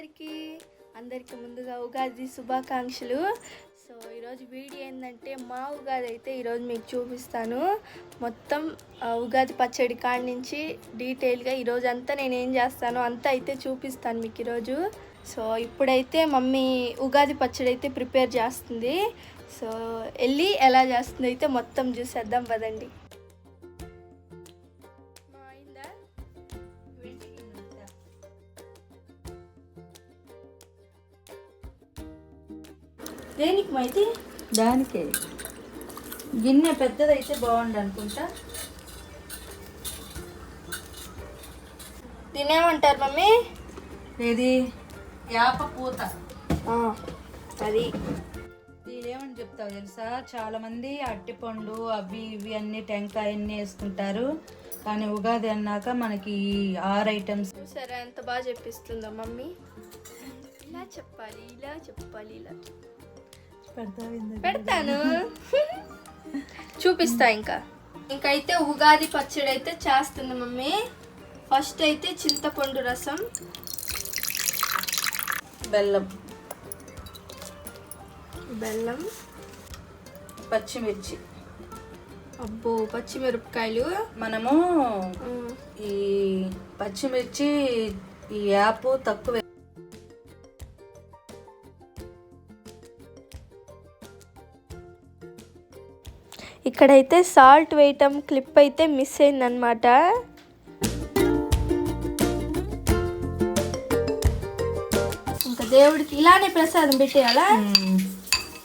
అందరికీ అందరికీ ముందుగా ఉగాది శుభాకాంక్షలు. సో ఈరోజు వీడియో ఏంటంటే మా ఉగాది అయితే ఈరోజు మీకు చూపిస్తాను. మొత్తం ఉగాది పచ్చడి కాడి నుంచి డీటెయిల్గా ఈరోజు అంతా నేను ఏం చేస్తానో అంతా అయితే చూపిస్తాను మీకు ఈరోజు. సో ఇప్పుడైతే మమ్మీ ఉగాది పచ్చడి అయితే ప్రిపేర్ చేస్తుంది. సో వెళ్ళి ఎలా చేస్తుంది అయితే మొత్తం చూసేద్దాం పదండి. దేనికి మైతి దానికే. గిన్నె పెద్దదైతే బాగుండు అనుకుంటా తినేమంటారు మమ్మీ? ఇది యాప పూత అది. ఇదేమని చెప్తావు తెలుసా? చాలా మంది అట్టిపండు అవి ఇవి అన్ని టెంకాయ అన్ని వేసుకుంటారు. కానీ ఉగాది అన్నాక మనకి ఆరు ఐటమ్స్. చూసారా? ఎంత బాగా చెప్పిస్తుందో మమ్మీ. ఇలా చెప్పాలి ఇలా చెప్పాలి ఇలా చెప్పాలి. పెడతాను. చూపిస్తా ఇంకా. ఇంకైతే ఉగాది పచ్చడి అయితే చేస్తుంది మమ్మీ. ఫస్ట్ అయితే చింతపండు రసం. బెల్లం. బెల్లం. పచ్చిమిర్చి. అబ్బో పచ్చిమిరపకాయలు. మనము ఈ పచ్చిమిర్చి ఈ యాపు తక్కువ ఇక్కడైతే సాల్ట్ వేయటం క్లిప్ అయితే మిస్ అయిందనమాట ఇంకా దేవుడికి ఇలానే ప్రసాదం పెట్టేయాలా?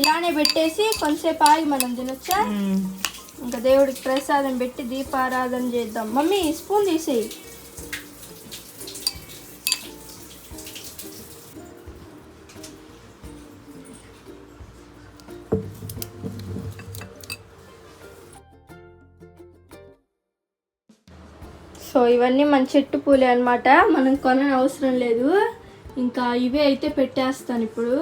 ఇలానే పెట్టేసి కొంతసేపు ఆగి మనం తినొచ్చా? ఇంకా దేవుడికి ప్రసాదం పెట్టి దీపారాధన చేద్దాం. మమ్మీ స్పూన్ తీసేయి. సో ఇవన్నీ మన చెట్టు పూలే అనమాట మనం కొనని అవసరం లేదు. ఇంకా ఇవే అయితే పెట్టేస్తాను ఇప్పుడు.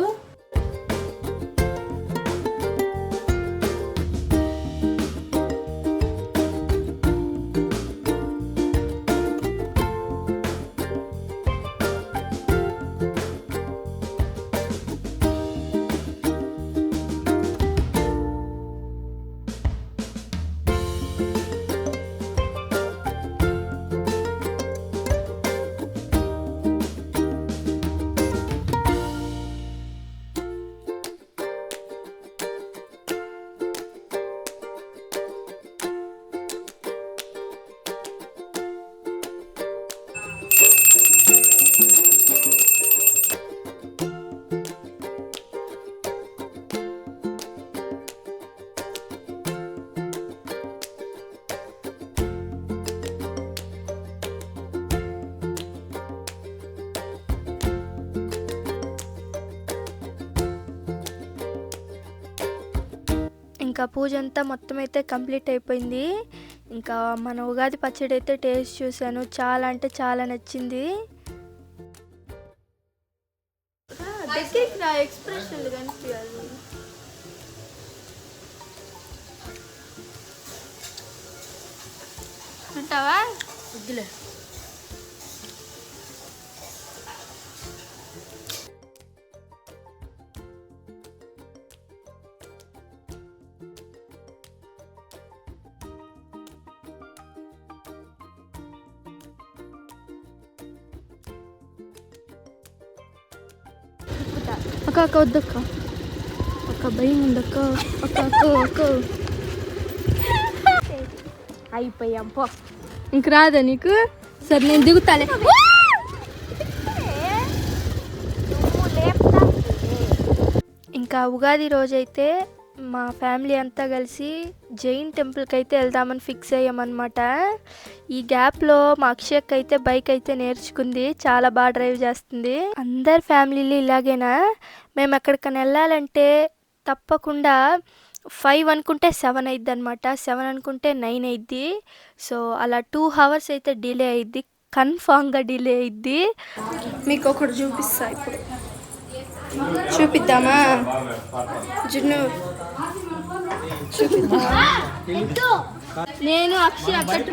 ఇంకా పూజ అంతా మొత్తం అయితే కంప్లీట్ అయిపోయింది. ఇంకా మన ఉగాది పచ్చడి అయితే టేస్ట్ చూశాను. చాలా అంటే చాలా నచ్చింది. దగ్గరికి రా ఎక్స్ప్రెషన్లు కనిపించాలి ఉంటావా? వద్దులే. అక్క అక్క వద్దక్క. అక్క భయం ఉందక్క. అక్క అక్క అక్క. అయిపోయాం పో. ఇంక రాదా నీకు? సరే నేను దిగుతాలే. ఇంకా ఉగాది రోజైతే మా ఫ్యామిలీ అంతా కలిసి జైన్ టెంపుల్కి అయితే వెళ్దామని ఫిక్స్ అయ్యామన్నమాట. ఈ గ్యాప్లో మా అక్షయక్ అయితే బైక్ అయితే నేర్చుకుంది. చాలా బాగా డ్రైవ్ చేస్తుంది. అందరి ఫ్యామిలీలు ఇలాగేనా? మేము ఎక్కడికైనా వెళ్ళాలంటే తప్పకుండా ఫైవ్ అనుకుంటే సెవెన్ అయిద్ది అనమాట సెవెన్ అనుకుంటే నైన్ అయిద్ది. సో అలా టూ అవర్స్ అయితే డిలే అయిద్ది. కన్ఫామ్గా డిలే అయిద్ది. మీకు ఒకటి చూపిస్తా ఇప్పుడు. చూపిద్దామా? జున్ను. చూపిద్దామా? నేను అక్షయ్ అక్కట్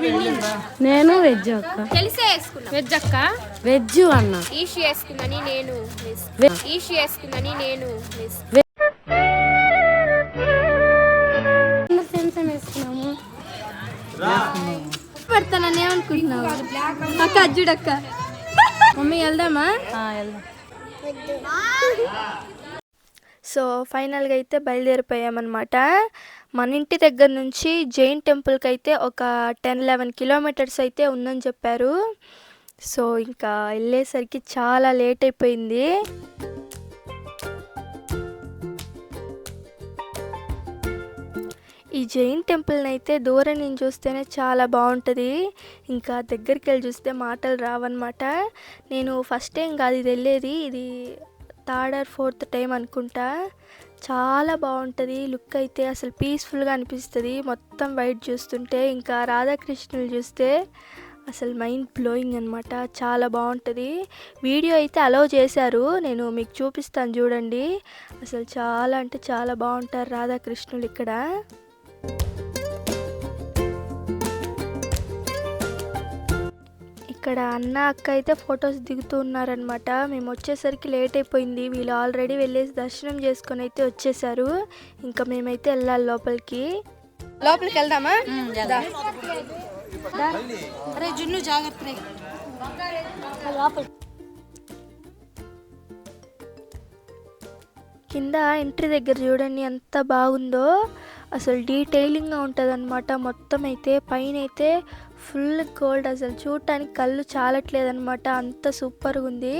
నేను వెజ్ అక్క. తెలిసే వేసుకున్నా. వెజ్ అక్క? వెజ్ అన్న. ఈష్ వేసుకుందని నేను మిస్. ఈష్ వేసుకుందని నేను మిస్. సేమ్ వేసుకున్నాము? పెడతానని ఏమనుకుంటున్నావు? అక్క అజ్జుడక్క మమ్మీ వెళ్దామా? సో ఫైనల్గా అయితే బయలుదేరిపోయామన్నమాట. మన ఇంటి దగ్గర నుంచి జైన్ టెంపుల్కి అయితే ఒక టెన్ లెవెన్ కిలోమీటర్స్ అయితే ఉందని చెప్పారు. సో ఇంకా వెళ్ళేసరికి చాలా లేట్ అయిపోయింది. ఈ జైన్ టెంపుల్ని అయితే దూరం నుంచి చూస్తేనే చాలా బాగుంటుంది. ఇంకా దగ్గరికి వెళ్ళి చూస్తే మాటలు రావన్నమాట. నేను ఫస్ట్ టైం కాదు ఇది వెళ్ళేది. ఇది థర్డ్ ఆర్ ఫోర్త్ టైం అనుకుంటా. చాలా బాగుంటుంది. లుక్ అయితే అసలు పీస్ఫుల్గా అనిపిస్తుంది. మొత్తం వైట్ చూస్తుంటే ఇంకా రాధాకృష్ణులు చూస్తే అసలు మైండ్ బ్లోయింగ్ అనమాట చాలా బాగుంటుంది. వీడియో అయితే అలౌ చేశారు. నేను మీకు చూపిస్తాను చూడండి. అసలు చాలా అంటే చాలా బాగుంటారు రాధాకృష్ణులు ఇక్కడ. ఇక్కడ అన్న అక్క అయితే ఫొటోస్ దిగుతూ ఉన్నారనమాట మేము వచ్చేసరికి లేట్ అయిపోయింది. వీళ్ళు ఆల్రెడీ వెళ్ళేసి దర్శనం చేసుకొని అయితే వచ్చేసారు. ఇంకా మేమైతే వెళ్ళాలి లోపలికి. లోపలికి వెళ్దామా? అరే జున్ను జాగ్రత్త కింద ఎంట్రీ దగ్గర చూడండి ఎంత బాగుందో. అసలు డీటెయిలింగ్గా ఉంటుంది అనమాట మొత్తం అయితే పైన అయితే ఫుల్ గోల్డ్ అసలు. చూడటానికి కళ్ళు చాలట్లేదనమాట అంత సూపర్గా ఉంది.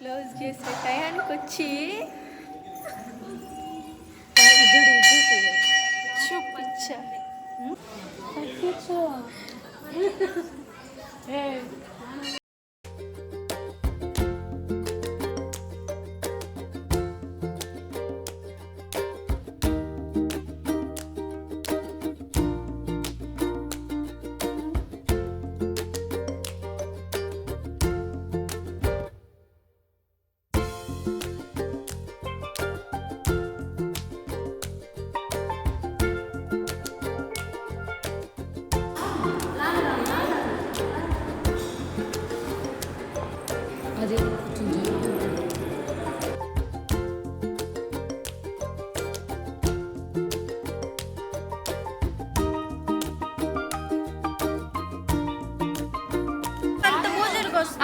క్లోజ్ చేసే టయానికి వచ్చి చూపించా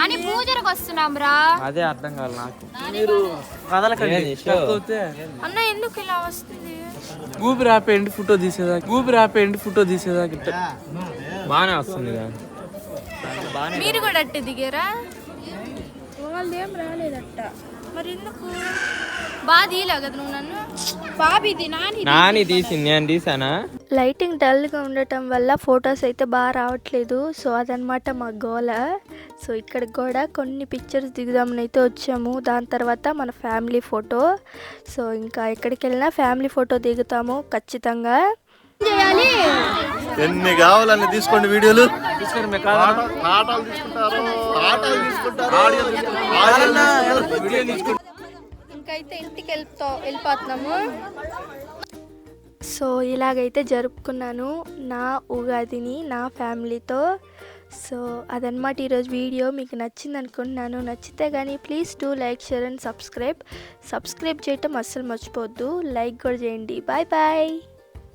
అని పూజలకు వస్తున్నాం రా. అదే అర్థం కాదు నాకు. మీరు కదలకండి. అన్న ఎందుకు ఇలా వస్తుంది? ఊపిరి ఆపేయండి ఫోటో తీసేదాకా ఊపిరి ఆపేయండి ఫోటో తీసేదాకా బాగానే వస్తుంది మీరు కూడా అట్టే దిగారా? వాళ్ళదేం రాలేదట్ట. మరి ఎందుకు? బాగా నువ్వు నన్ను. బాబీది నాని నాని తీసింది నేను తీసానా? లైటింగ్ డల్గా ఉండటం వల్ల ఫొటోస్ అయితే బాగా రావట్లేదు. సో అదనమాట మా గోల. సో ఇక్కడికి కూడా కొన్ని పిక్చర్స్ దిగుదామని అయితే వచ్చాము. దాని తర్వాత మన ఫ్యామిలీ ఫోటో సో ఇంకా ఎక్కడికి వెళ్ళినా ఫ్యామిలీ ఫోటో దిగుతాము ఖచ్చితంగా. చేయాలి ఎన్ని కావాలన్నీ తీసుకోండి వీడియోలు. తీసుకుంటారు. ఆడియోలు ఇంటికి వెళ్ళిపో వెళ్ళిపోతున్నాము. సో ఇలాగైతే జరుపుకున్నాను నా ఉగాదిని నా ఫ్యామిలీతో. సో అదనమాట ఈరోజు వీడియో. మీకు నచ్చింది అనుకుంటున్నాను నచ్చితే కానీ please do like share and subscribe. Subscribe చేయటం అస్సలు మర్చిపోవద్దు. లైక్ కూడా చేయండి. Bye bye.